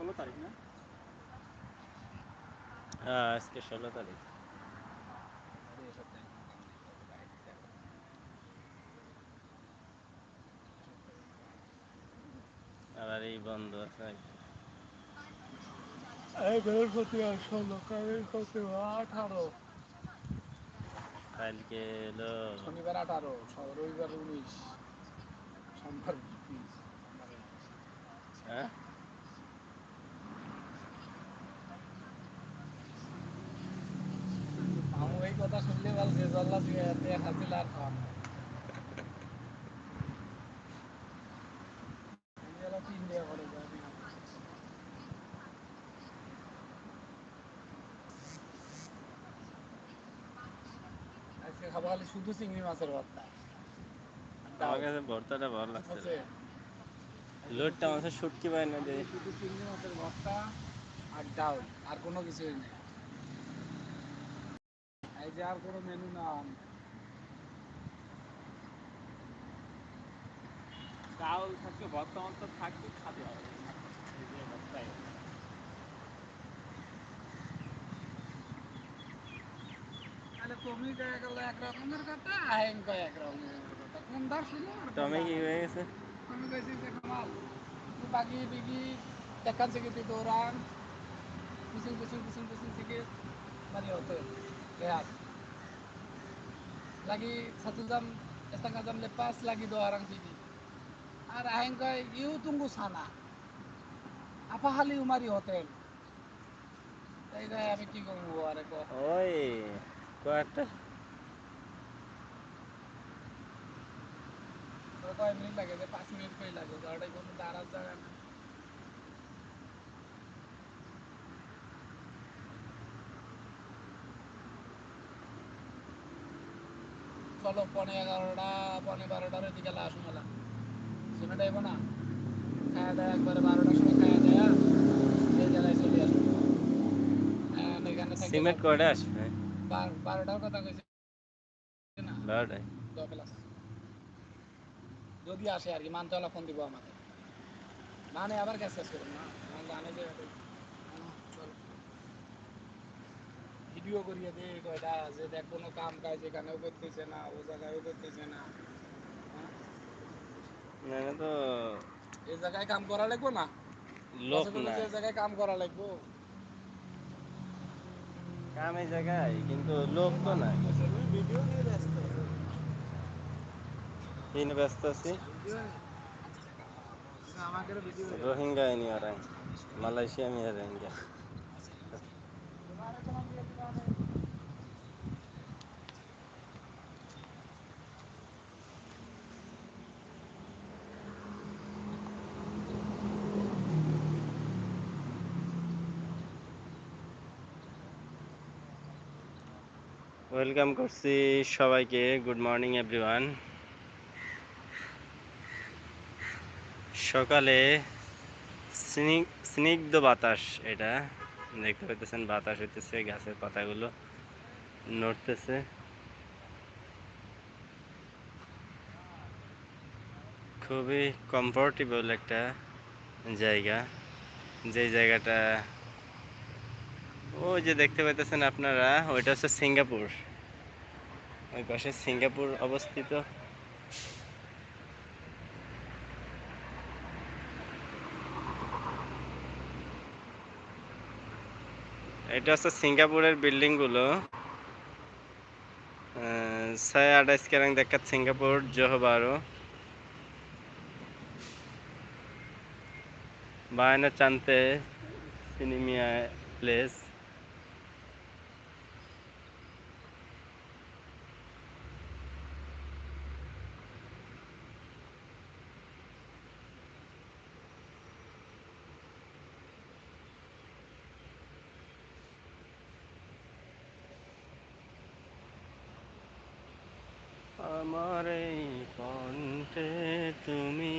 ষোলো তারিখ না হ্যাঁ আজকে ষোলো তারিখ আরে এই। আবার বন্ধ আছে এই বৃহস্পতিবার ষোলো বৃহস্পতি আঠারো কালকে এলো শনিবার আঠারো রবিবার উনিশ সোমবার। হ্যাঁ আমি এই কথা শুনলে বল যে জল্লা দিয়ে হাসিল আর খাওয়া আজকে খাব খালি শুধু চিংড়ি মাছের ভর্তা। আমার কাছে ভর্তাটা ভালো লাগছে? লোডটা আমাদের শুটকি পায় না শুধু চিংড়ি মাছের ভর্তা আর ডাল আর কোনো কিছুই নেই এই যে আর কোনো মেনু না ডাল থাকবে ভর্তা মর্তা থাকবে খাতে হবে এই যে ভর্তাই। তাহলে তুমি কয়ে গেলে এক রকমের কথা আইন কয়ে এক রকমের কথা কোন দার শুনো আর কোন টমে কি দার হয়ে গেছে আমি কইছি যে কামাল তুই বাকি বিকি দেখান থেকে তুই দৌড়ান pusing pusing pusing pusing sedikit balik hotel lihat lagi satu jam setengah jam lepas lagi dua orang sini আর আহেন কয় ইউ তুঙ্গু সানা আপা হালি উমারি হোটেল। তাই কয় আমি কি করব আরে কয় ওই কয়েকটা তো কয় মিনিট লাগে পাঁচ মিনিট কই লাগে। গাড়ি কোনো দাঁড়ার জায়গা না চলো পনে এগারোটা পনে বারোটার দিকে লাশ মেলা। শুনে না? খাওয়া দাওয়া একবারে বারোটার সময় খাওয়া দাওয়া এই জায়গায় চলে আসব। And এখানে সিমেন্ট কয়টা আসবে বারোটার কথা কইছে না? বারোটায়? যদি আসে আর কি মানতলা ফোন দিব আমাকে। মানে আবার গ্যাস শেষ করুন না। যে ভিডিও করিয়ে দে কয়টা যে দেখ কোনো কাম কাজ এখানেও করতেছে না ও জায়গায়ও করতেছে না। তো এই জায়গায় কাম করা লাগবো না? লোক না জায়গায় কাম করা লাগবো। কাম এই জায়গায় কিন্তু লোক তো না ভিডিও নিয়ে ব্যস্ত তিন ব্যস্ত আছি। Rohingya ini orang Malaysia mi Rohingya welcome করছি সবাইকে। Good morning, everyone. সকালে স্নিগ্ধ বাতাস এটা। দেখতে পাইতেছেন, বাতাস হইতেছে, গাছের পাতাগুলো নড়তেছে। খুবই কমফোর্টেবল একটা জায়গা। যে জায়গাটা, ওই যে দেখতে পাইতেছেন আপনারা, ওইটা হচ্ছে সিঙ্গাপুর। ওই পাশে সিঙ্গাপুর অবস্থিত। এটা হচ্ছে সিঙ্গাপুরের বিল্ডিংগুলো ছয় আঠাইশ কেরাং দেখা সিঙ্গাপুর, জহবারও। বায়না চান্তে, সিনেমিয়া প্লেস। আমার এই কণ্ঠে তুমি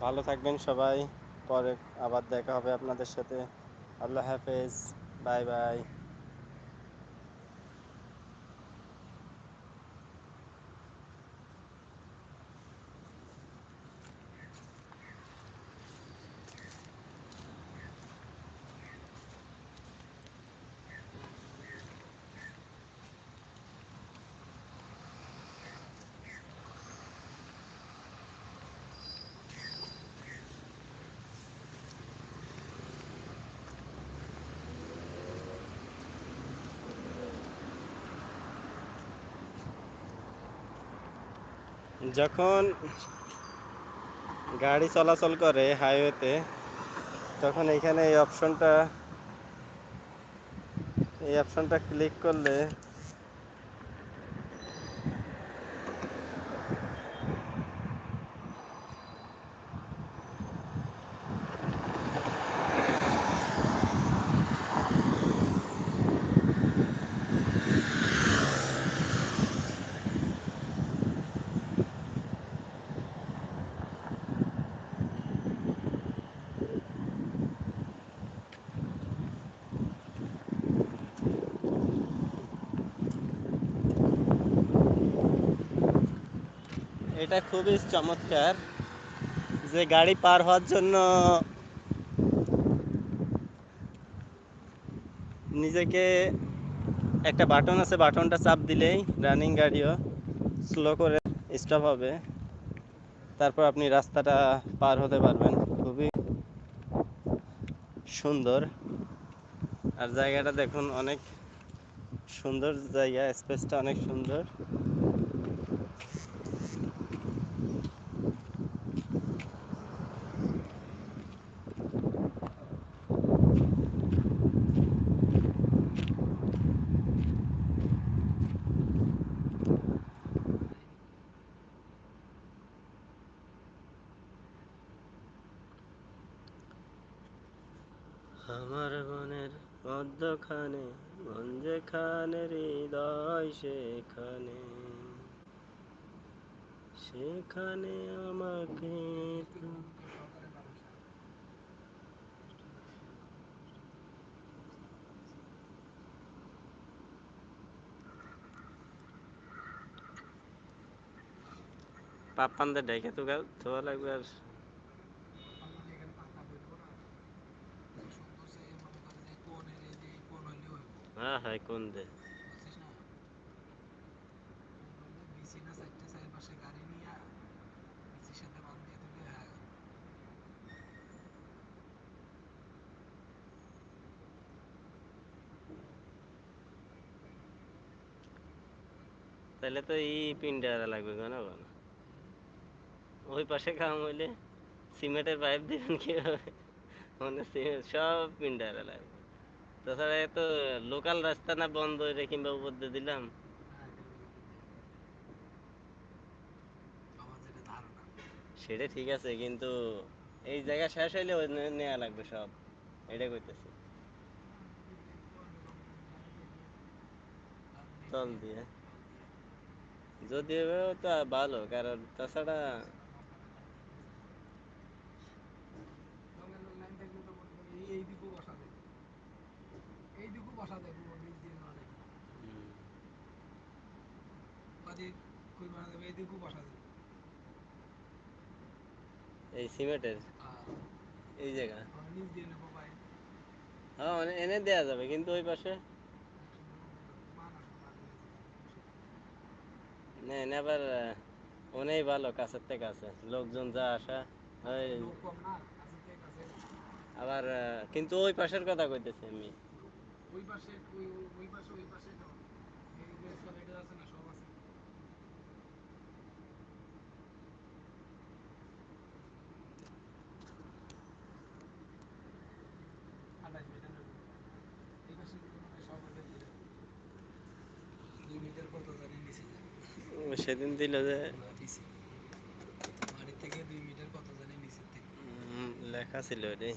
ভালো থাকবেন সবাই। পরে আবার দেখা হবে আপনাদের সাথে। আল্লাহ হাফেজ। Bye bye. যখন গাড়ি চলাচল করে হাইওয়েতে তখন এখানে এই অপশনটা এই অপশনটা ক্লিক করলে এটা খুবই চমৎকার যে গাড়ি পার হওয়ার জন্য নিজেকে একটা বাটন আছে, বাটনটা চাপ দিলেই রানিং গাড়িও স্লো করে স্টপ হবে। তারপর আপনি রাস্তাটা পার হতে পারবেন। খুবই সুন্দর। আর জায়গাটা দেখুন, অনেক সুন্দর জায়গা, স্পেসটা অনেক সুন্দর আমার মনের মধ্যখানে মন যেখানে হৃদয় সেখানে। সেখানে আমাকে পাপ্পানদের ডেকে তো ধোয়া লাগবে আর হ্যাঁ হ্যাঁ কোন দে? তাহলে তো এই পিনটা লাগবে কেন বলো ওই পাশে কাম হইলে সিমেন্টের পাইপ দিবেন কীভাবে? মানে সিমেন্ট সব পিনটা লাগবে। তাছাড়া এত লোকাল রাস্তা না বন্ধ হইলে কিংবা উপর দিয়ে দিলাম। সেটা ঠিক আছে কিন্তু এই জায়গা শেষ হইলে ওই নে- নেয়া লাগবে সব। এটা কইতেছি। তল দিয়ে। যদিও তা ভালো কারণ তাছাড়া বসা দেয় না দেয় ওদিক কই বানা দেবে এইদিকেও বসা দেবে এই সিমেন্টের এই জায়গা? নিচ দিয়ে নেব ভাই। হ্যাঁ মানে এনে দেয়া যাবে কিন্তু ওই পাশে? না এনে আবার অনেক ভালো কাছের থেকে আছে। লোকজন যা আসা আবার কিন্তু ওই পাশের কথা কইতেছি আমি। ওই পাশে ওই ওই- পাশে ওই পাশে তো। এই যে সাইডে আছে না সব আছে। আঠাশ মিটার এই পাশে সব দুই মিটার কত জানি নিচে সেদিন দিল যে নিচে মাটির থেকে দুই মিটার কত জানি নিচের থেকে লেখা ছিল রে